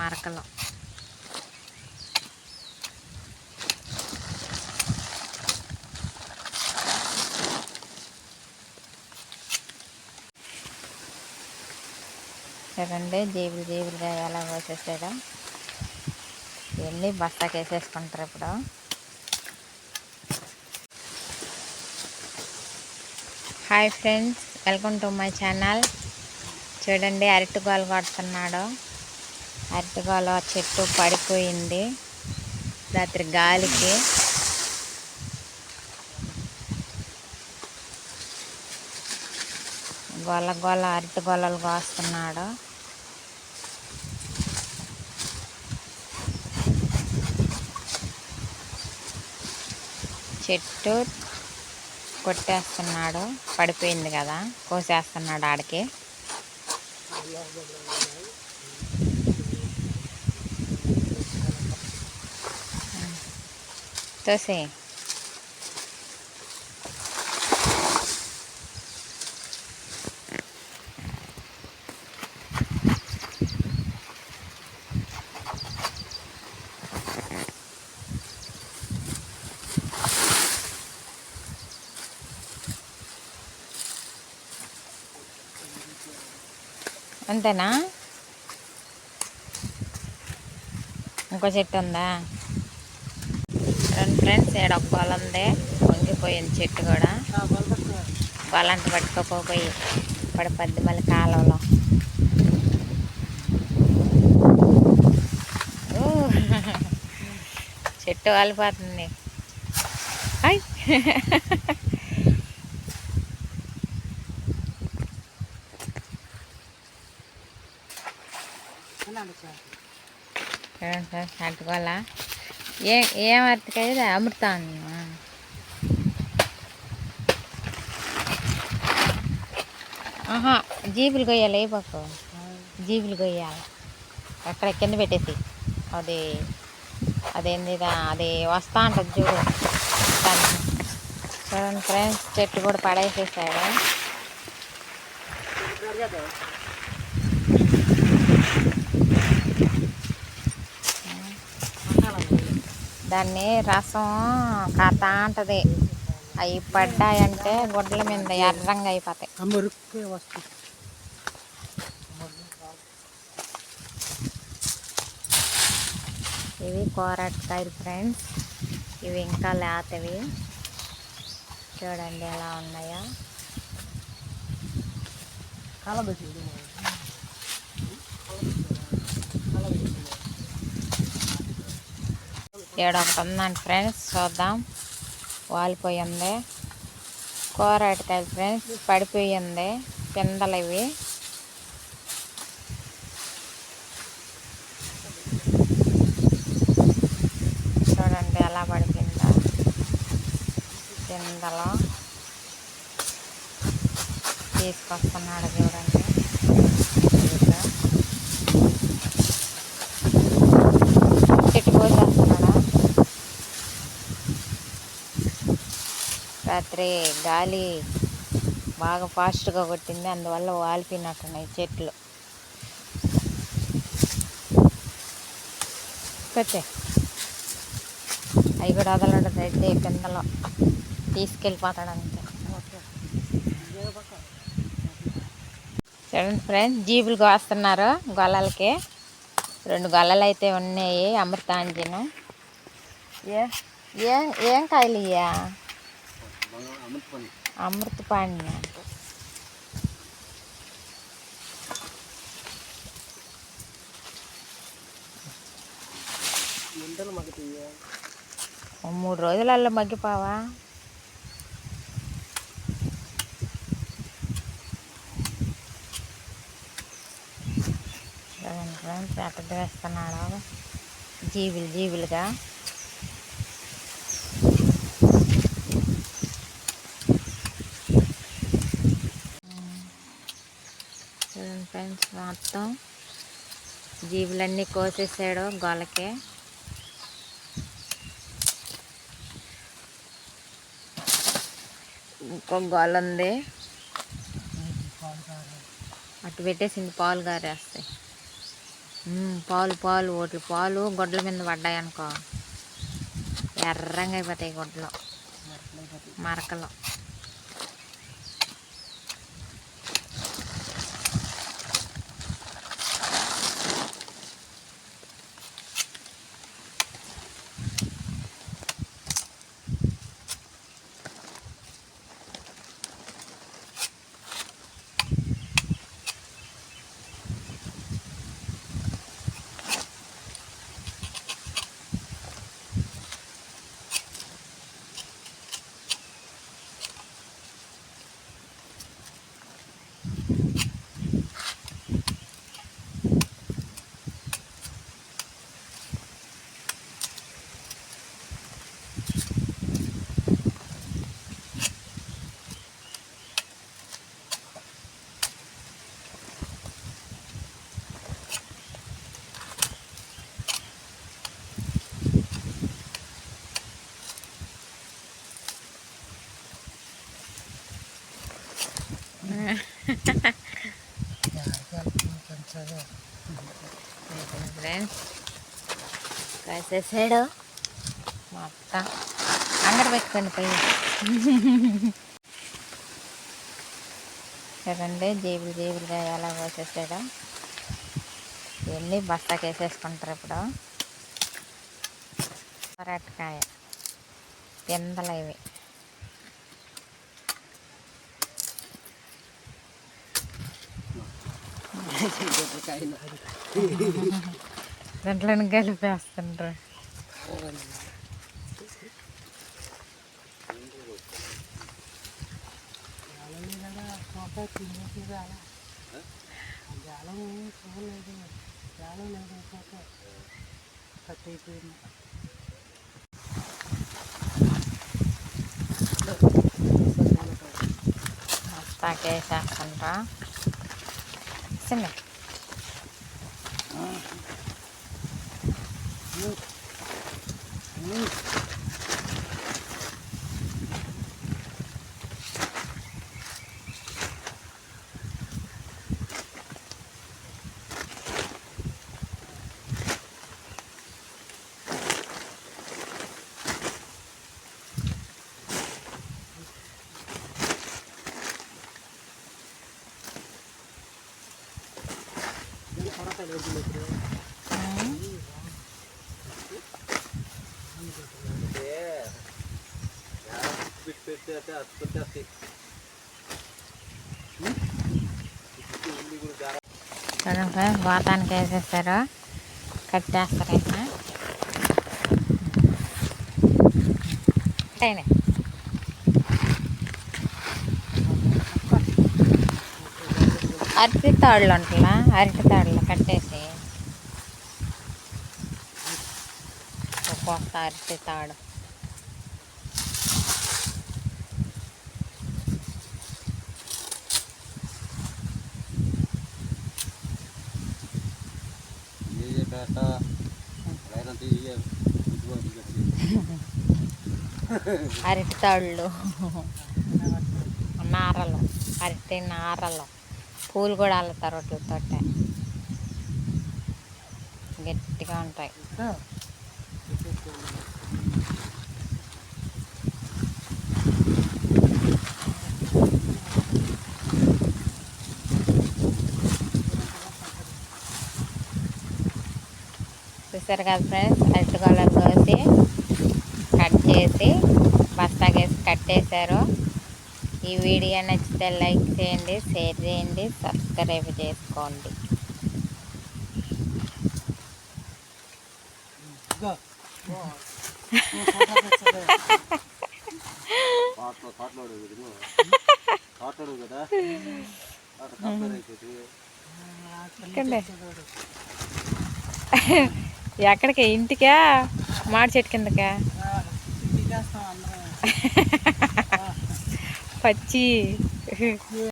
మరకలు. చూడండి జేబులు జేబులుగా ఎలా పోసేసాడో వెళ్ళి బస్తాకి వేసేసుకుంటారు ఇప్పుడు. Hi friends welcome to my channel. చూడండి అరటిగోలు కొడుతున్నాడు. అరటిగోలు చెట్టు పడిపోయింది రాత్రి గాలికి. గొల్ల గొల్ల అరటి గొల్లలు కోస్తున్నాడు. చెట్టు కొట్టేస్తున్నాడు పడిపోయింది కదా కోసేస్తున్నాడు ఆడికి. తోసే అంతేనా ఇంకో చెట్టు ఉందా రెండు ఫ్రెండ్స్ ఏడ ఒక గొల ఉంది? వంగిపోయింది చెట్టు కూడా. గొలంట పట్టుకోపోయి పడిపోద్ది మళ్ళీ కాలంలో. చెట్టు వాలిపోతుంది. హాయ్. చూడండి అట్టుకోవాల ఏ ఏం అరటికాయ ఇది అమృతం ఆహా జీబులు కొయ్యాలి ఏ పక్క జీబులు కొయ్యాలి అక్కడ కింద పెట్టేసి. అది అదేంది అది వస్తా ఉంటుంది చూడు. చూడండి ఫ్రెండ్స్ చెట్టు కూడా పడేసేసాడు దాన్ని రసం కాతా అంటది. అవి పడ్డాయంటే గుడ్ల మీద ఎర్రంగా అయిపోతాయి. ఇవి కోరట్కాయలు ఫ్రెండ్స్. ఇవి ఇంకా లేతవి. చూడండి ఎలా ఉన్నాయో. కాలబెట్టి ఒకటి ఉందండి ఫ్రెండ్స్ చూద్దాం. వాలిపోయింది. కూరటికాయలు ఫ్రెండ్స్ పడిపోయింది. పిందలు ఇవి చూడండి ఎలా పడిపోయిందో. పిందలు. తీసుకొస్తున్నాడు చూడండి ఇదిగో. చెట్టు కోసేస్తున్నాడా రాత్రి గాలి బాగా ఫాస్ట్గా కొట్టింది. అందువల్ల వాలిపోయినట్టున్నాయి చెట్లు. కొట్టే అవి కూడా వదలడం అయితే కిందలో తీసుకెళ్ళిపోతాడు చూడండి ఫ్రెండ్స్ జీబులు కోస్తున్నారు గొల్లలకి. రెండు గొల్లలు అయితే ఉన్నాయి అమృతాంజను. ఏ ఏ ఏం కాయలు ఇయ్యా? అమృత పాండిన ఎండలు మగ్గుతాయి ఓ మూడు రోజులలో మగ్గిపోవా చూడండి ఫ్రెండ్స్ ఎట్ట వేస్తున్నాడు జీబులు జీబులుగా చూడండి ఫ్రెండ్స్ మొత్తం జీవులన్నీ కోసేసాడు గొలకే. ఇంకో గొల్ల ఉంది. అటు పెట్టేసింది పాలు గారేస్తాయి పాలు పాలు ఓట్లు పాలు గొడ్ల మీద పడ్డాయి అనుకో ఎర్రంగా అయిపోతాయి గొడ్లు. మరకలు. ఫ్రెండ్స్. కాసేసాడు. మొత్తం అంగడి పెట్టుకొని పోయి. చూడండి జేబులు జేబులుగా ఎలా పోసేసాడు ఇవన్నీ బస్తాకి వేసేసుకుంటారు ఇప్పుడు? పరటకాయ పిందలు ఇవి. దాంట్లో కలిపేస్తుంటారు జాలం చూడలేదు జాలం లేదు అయిపోతే కట్ అయిపోయింది para sa loob ng బస్తాకి వేసేస్తుంటా చిన్న చూడండి గోతానికి వేసేస్తారు కట్టేస్తారు ఇంకా అయినా అరటి తాళ్ళు ఉంటుందా అరటి తాళ్ళు కట్టేసి ఒక్కొక్క అరటి తాడు. అరటి తాళ్ళు నారలు. అరటి నారలు. పూలు కూడా అల్లుతారు వాటితో గట్టిగా ఉంటాయి. చూసారు కదా ఫ్రెండ్స్ అరటిగోళం కోసి కట్ చేసి బస్తాకేసి కట్టేశారు ఈ వీడియో నచ్చితే లైక్ చేయండి షేర్ చేయండి సబ్స్క్రైబ్ చేసుకోండి. కదా. ఎక్కడికి? ఇంటికా? మాడి చెట్టు కిందకా? పచ్చి.